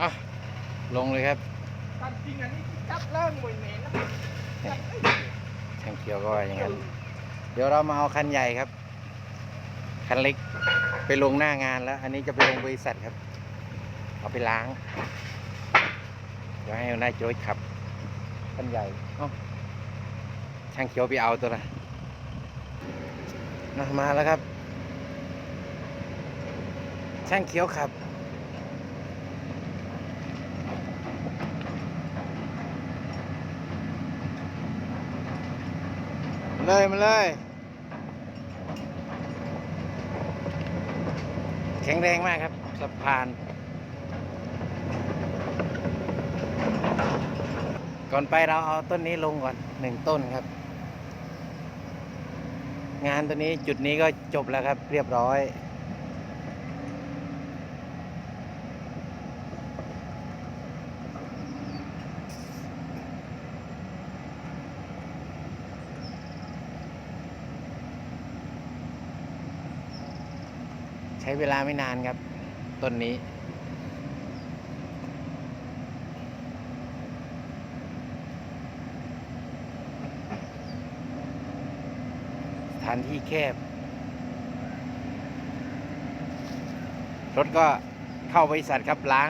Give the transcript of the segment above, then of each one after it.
อะลงเลยครับตามจริงอันนี้จับเลิ่งมวยเมนนะจับช่างเขียวก็ว่าอย่างนั้น เดี๋ยวเรามาเอาคันใหญ่ครับ คันเล็กไปลงหน้างานแล้ว อันนี้จะไปลงบริษัทครับ เอาไปล้าง เดี๋ยวให้หัวหน้าโจ้ยขับ คันใหญ่เอ้าช่างเขียวไปเอาตัวนะนะมาแล้วครับ ช่างเขียวขับ เลยมาเลย แข็งแรงมากครับสะพาน ก่อนไปเราเอาต้นนี้ลงก่อนหนึ่งต้นครับ งานตัวนี้จุดนี้ก็จบแล้วครับเรียบร้อย เวลาไม่นานครับต้นนี้ สถานที่แคบ รถก็เข้าบริษัทครับล้าง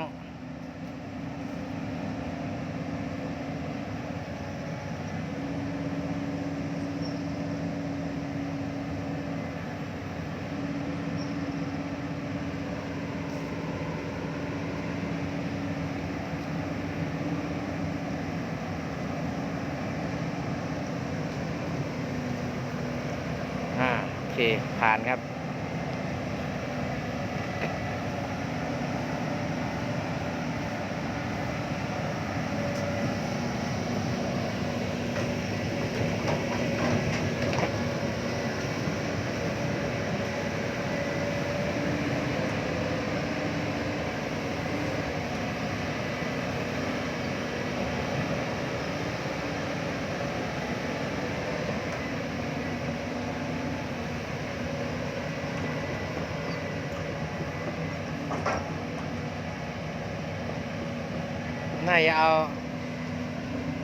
น่าจะเอา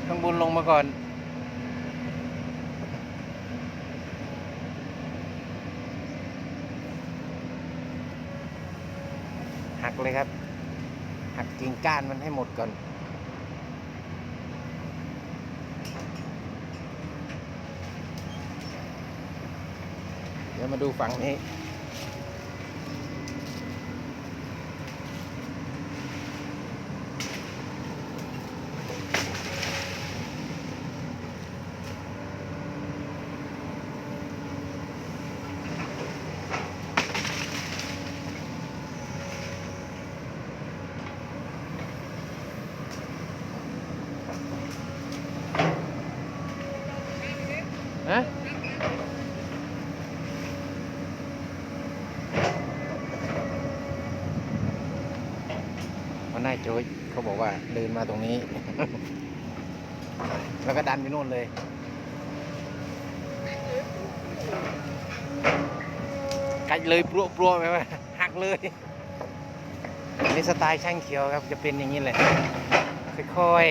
ข้างบนลงมาก่อนหักเลยครับ หักกิ่งก้านมันให้หมดก่อน เดี๋ยวมาดูฝั่งนี้ หน้าโจ้ยเขาบอกว่าเดินมาตรงนี้ แล้วก็ดันไปนู่นเลยกัดเลยปลัวปลัวๆไปว่าหักเลยนี่สไตล์ช่างเขียวครับจะเป็นอย่างนี้เลยค่อย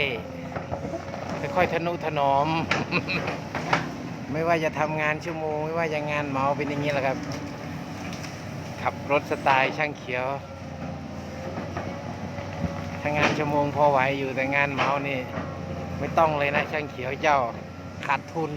ๆค่อยๆทนุถนอม ไม่ว่าจะทำงานชั่วโมง ไม่ว่าจะงานเมาเป็นอย่างนี้แหละครับขับรถสไตล์ช่างเขียว งานชั่วโมงพอไหวอยู่แต่งานเหมานี่ ไม่ต้องเลยนะช่างเขียวเจ้าขาดทุน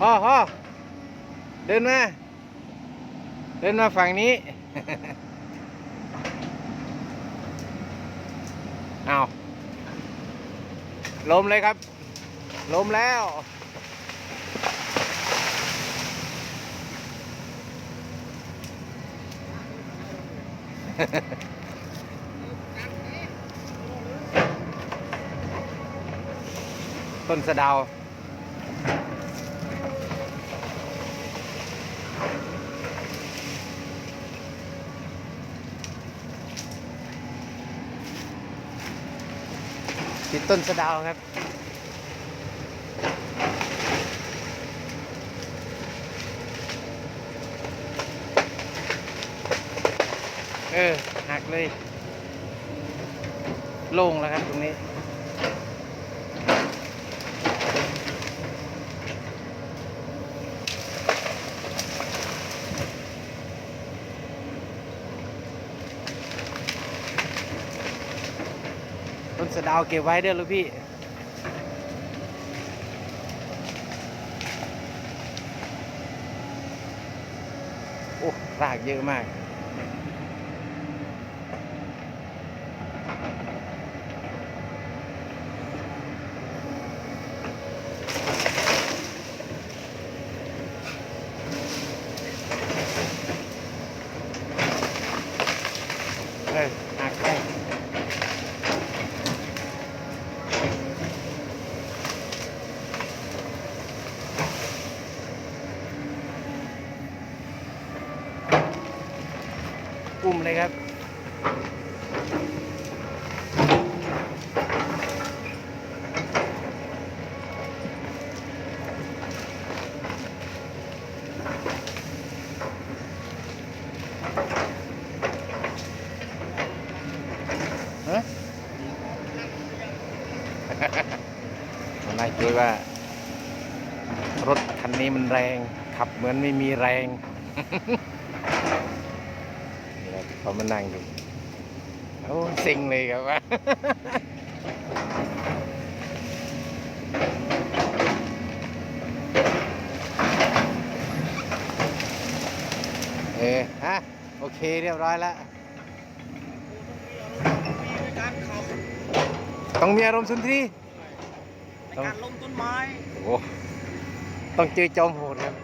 พ่อพ่อเดินมา เดินมาฝั่งนี้เอาลมเลยครับลมแล้ว ต้นสะดาว ต้นสะดาวครับ เออหักเลย โล่งแล้วครับตรงนี้ สะดาวเก็บไว้เด้อลูกพี่โอ้รากเยอะมาก เออหักได้ อุ้มเลยครับฮะมันนายจุ้ยว่า รถคันนี้มันแรง ขับเหมือนไม่มีแรงนี่ครับ เขามานั่งอยู่โอ้เซ็งเลยครับว่าเออฮะโอเคเรียบร้อยแล้วมีในการขับต้องมีอารมณ์สุนทรีย์ในการล้มต้นไม้โอ้ต้องเจอจอมโหดครับ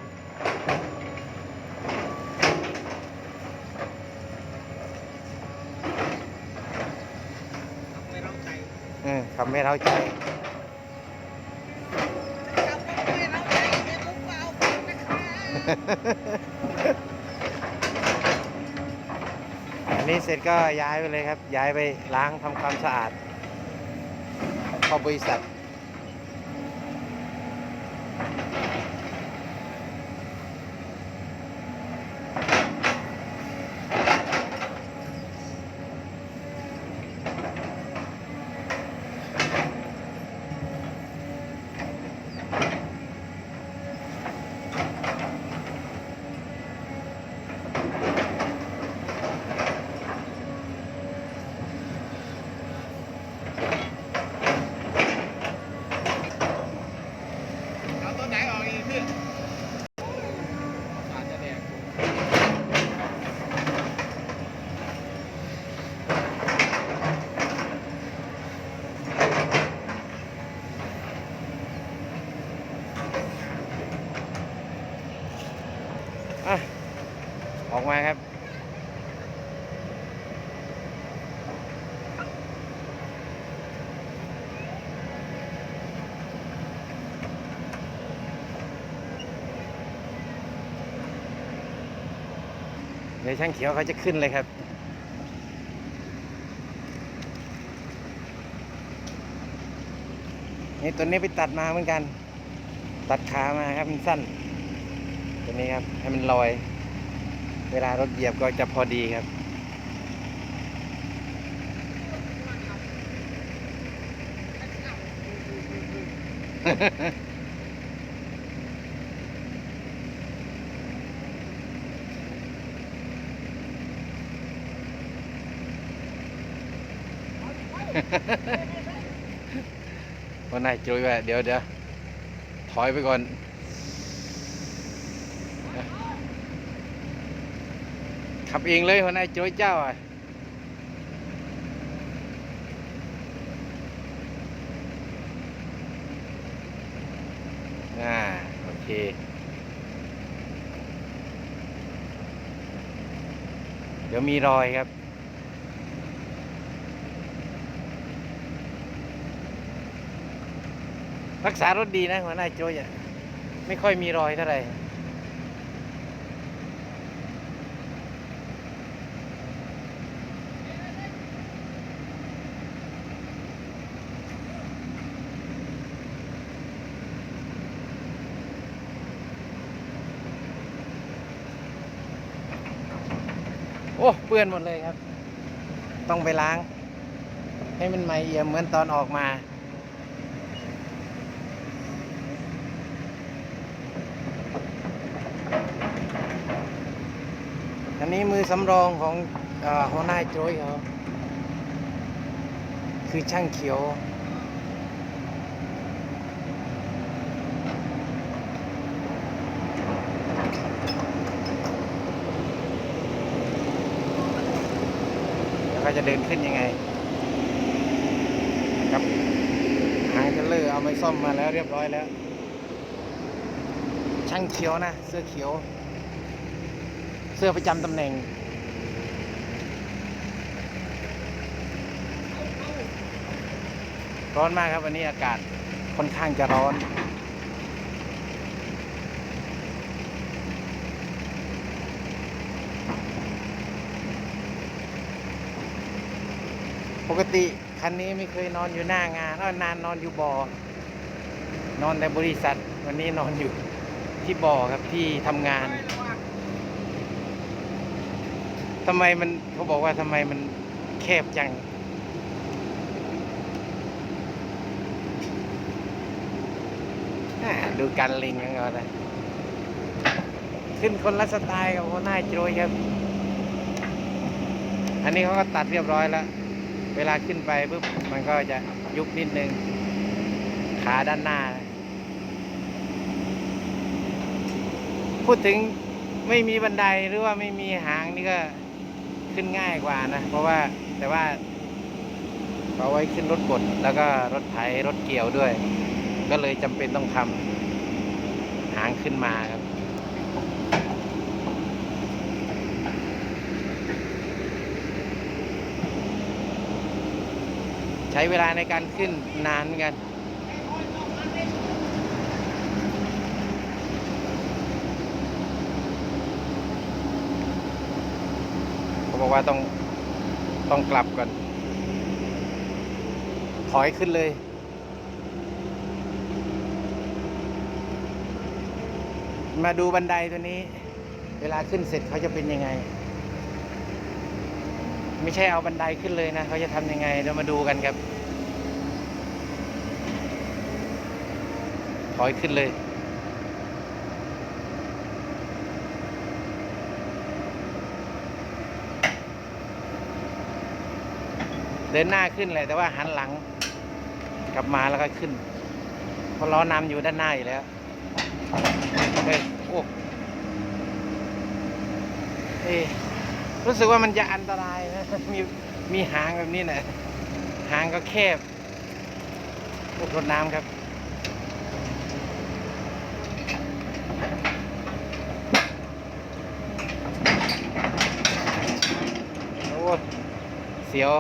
ไม่เราใจ เออ ทำให้เราใจขับไม่เราใจเดี๋ยวผมเอาไปนะครับอันนี้เสร็จก็ย้ายไปเลยครับ ย้ายไปล้างทำความสะอาดเข้าบริษัท เอาตัวไหนออกอีกขึ้นอาจจะแดก อะ ออกมาครับ เดี๋ยวช่างเขียวเขาจะขึ้นเลยครับนี่ตัวนี้ไปตัดมาเหมือนกัน ตัดขามาครับมันสั้น ตัวนี้ครับ ให้มันลอย เวลารถเหยียบก็จะพอดีครับ วันไหนจุยว่าเดี๋ยวเดี๋ยวถอยไปก่อน ขับเองเลยหัวหน้าโจ้ยเจ้าอะอ่าโอเคเดี๋ยวมีรอยครับ รักษารถดีนะหัวหน้าโจ้ยอะไม่ค่อยมีรอยเท่าไหร่ โอ้เปื้อนหมดเลยครับ ต้องไปล้าง ให้มันใหม่เอี่ยมเหมือนตอนออกมา อันนี้มือสำรองของหัวหน้าโจ้ยเขาคือช่างเขียว แล้วก็ จะเดินขึ้นยังไงครับหางเทเลอร์เอาไปซ่อมมาแล้วเรียบร้อยแล้ว ช่างเขียวนะ เสื้อเขียว เสื้อประจำตำแหน่งร้อนมากครับวันนี้อากาศค่อนข้างจะร้อน ปกติคันนี้ไม่เคยนอนอยู่หน้างานเอ้อนานนอนอยู่บอ่อนอนในบริษัท วันนี้นอนอยู่ที่บ่อครับที่ทำงานทำไมมันเขาบอกว่าทำไมมันแคบจังดูการลิงกันก่อนนะขึ้นคนละสไตล์กับหัวหน้าโจยครับ อันนี้เขาก็ตัดเรียบร้อยแล้ว เวลาขึ้นไปปุ๊บมันก็จะยุบนิดนึง ขาด้านหน้า พูดถึงไม่มีบันไดหรือว่าไม่มีหางนี่ก็ขึ้นง่ายกว่านะ เพราะว่าแต่ว่าเอาไว้ขึ้นรถกดแล้วก็รถไถรถเกี่ยวด้วย ก็เลยจำเป็นต้องทำหางขึ้นมาครับ ใช้เวลาในการขึ้นนานกัน เขาบอกว่าต้องต้องกลับก่อน ถอยขึ้นเลยมาดูบันไดตัวนี้ เวลาขึ้นเสร็จเขาจะเป็นยังไง ไม่ใช่เอาบันไดขึ้นเลยนะ เขาจะทำยังไงเรามาดูกันครับถอยขึ้นเลยเดินหน้าขึ้นเลยแต่ว่าหันหลัง กลับมาแล้วก็ขึ้นเพราะล้อนำอยู่ด้านหน้าอยู่แล้วเฮ้ยโอ้เอ้ รู้สึกว่ามันจะอันตรายนะ มีมีหางแบบนี้นะหางก็แคบพวกรถน้ำครับโอ้เสียว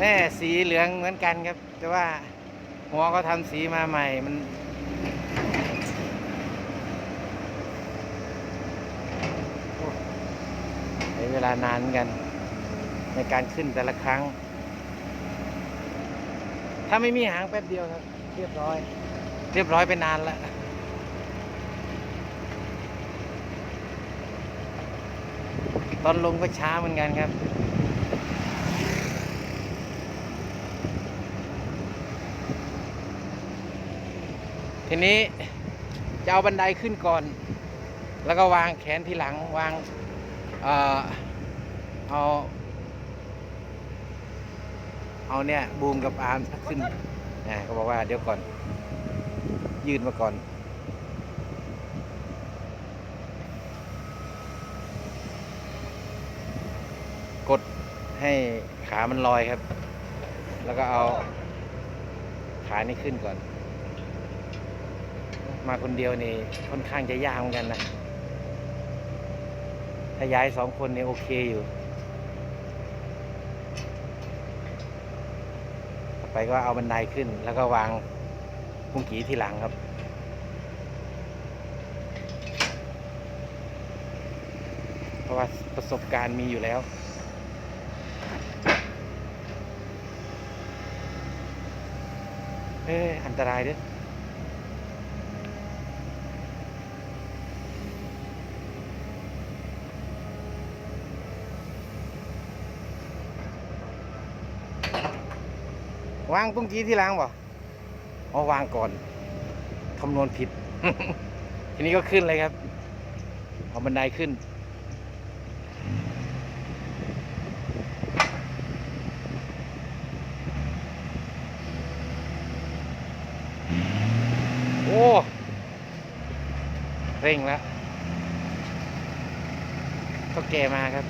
แม่สีเหลืองเหมือนกันครับ แต่ว่าหัวก็ทำสีมาใหม่มันใช้เวลานานเหมือนกัน ในการขึ้นแต่ละครั้ง ถ้าไม่มีหางแป๊บเดียวครับ เรียบร้อย เรียบร้อยไปนานแล้วตอนลงก็ช้าเหมือนกันครับ ทีนี้จะเอาบันไดขึ้นก่อน แล้วก็วางแขนทีหลังวางเอ่อเอาเอาเนี่ยบูมกับอาร์มขึ้นนะเขาบอกว่าเดี๋ยวก่อน ยืนมาก่อน กดให้ขามันลอยครับ แล้วก็เอาขานี้ขึ้นก่อน มาคนเดียวนี่ค่อนข้างจะยากเหมือนกันนะถ้าย้ายสองคนนี่โอเคอยู่ ไปก็เอาบันไดขึ้น แล้วก็วางกุ้งกีที่หลังครับเพราะว่าประสบการณ์มีอยู่แล้วเอออันตรายด้วย วางปุ้งกี้ที่ล้างบ่อ๋อวางก่อนคำนวณผิด ทีนี้ก็ขึ้นเลยครับ เอาบันไดขึ้น โอ้ เร่งแล้วก็แก่มาครับ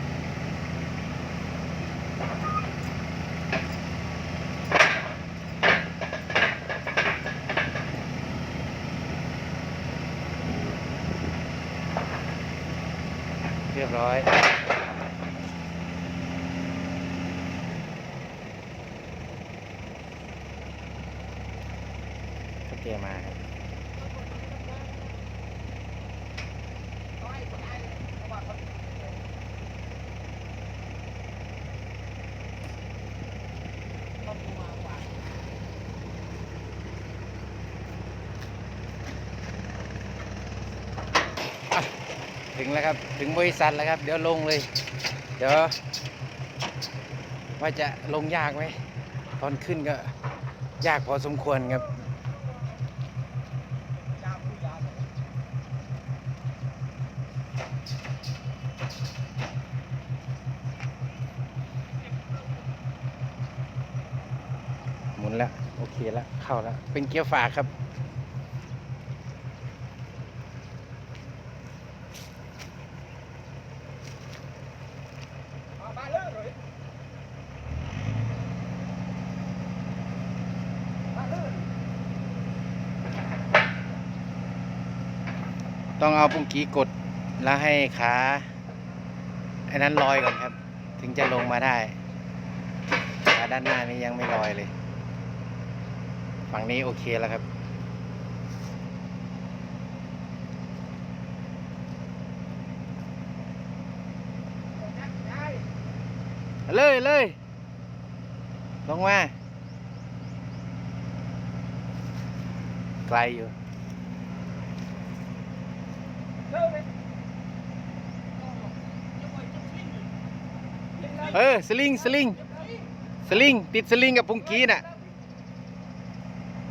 เรียบ แก่มาครับถึงแล้วครับ ถึงบริษัทแล้วครับ เดี๋ยวลงเลย เดี๋ยว ว่าจะลงยากไหม ตอนขึ้นก็ยากพอสมควรครับหมุนแล้ว โอเคแล้ว เข้าแล้ว เป็นเกียร์ฝากครับ มาเลยเลยมาเลย ต้อง เอาปุ้งกี้กดแล้วให้ขาไอ้นั้นลอยก่อนครับ ถึงจะลงมาได้ขาด้านหน้านี้ยังไม่ลอยเลย ฝั่งนี้โอเคแล้วครับเลยเลยลงมาไกลอยู่ เออสลิงสลิงสลิงติดสลิงกับปุงกี้น่ะ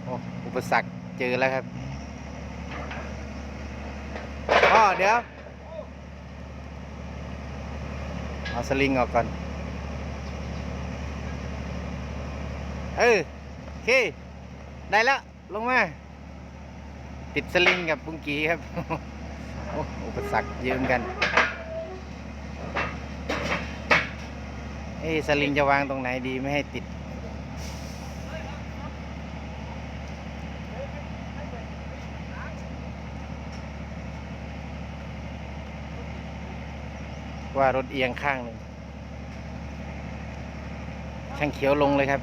โอ้อุปสรรคเจอแล้วครับอ๋อเดี๋ยวเอาสลิงออกก่อนเออโอเค ได้แล้ว ลงมา ติดสลิงกับปุงกี้ครับโอ้อุปสรรคเยอะเหมือนกัน เอ้สลิงจะวางตรงไหนดีไม่ให้ติด ว่ารถเอียงข้างหนึ่งช่างเขียวลงเลยครับ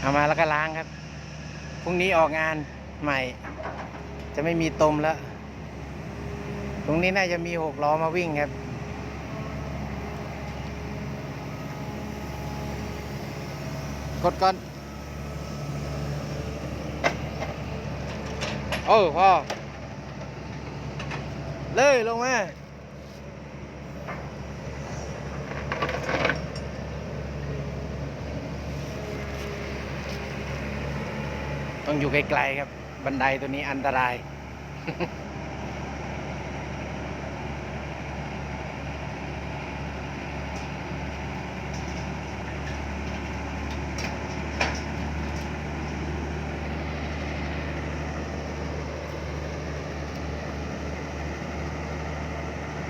เอามาแล้วก็ล้างครับ พรุ่งนี้ออกงานใหม่ จะไม่มีตมแล้ว ตรงนี้น่าจะมีหกล้อมาวิ่งครับ กดก่อน โอ้พ่อ เลยลงมา ต้องอยู่ไกลๆครับ บันไดตัวนี้อันตราย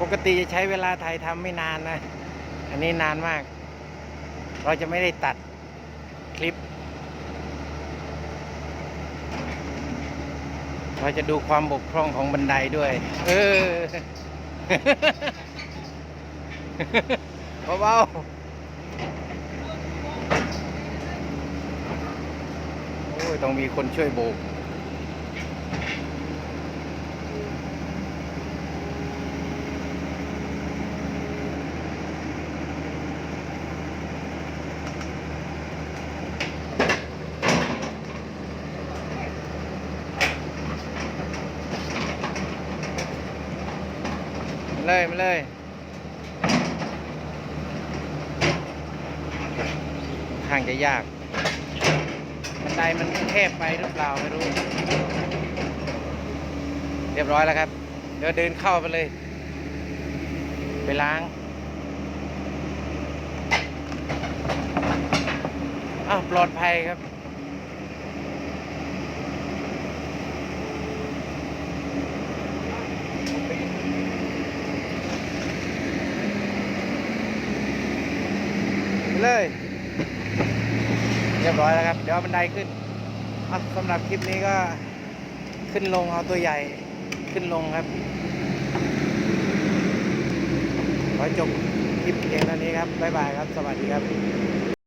ปกติจะใช้เวลาถ่ายทำไม่นานนะ อันนี้นานมาก เราจะไม่ได้ตัดคลิป เราจะดูความบกพร่องของบันไดด้วย เออเบาๆโอ้ย ต้องมีคนช่วยโบก มาเลยมาเลยทางจะ ยากบันไดมันแคบไปหรือเปล่าไม่รู้ เรียบร้อยแล้วครับ เดี๋ยวเดินเข้าไปเลย ไปล้างอ้าวปลอดภัยครับเลย รียบร้อยแล้วครับ เดี๋ยวบันไดขึ้นสำหรับคลิปนี้ก็ขึ้นลงเอาตัวใหญ่ขึ้นลงครับ ขอจบคลิปเพียงเท่านี้ครับ บ๊ายบายครับ สวัสดีครับ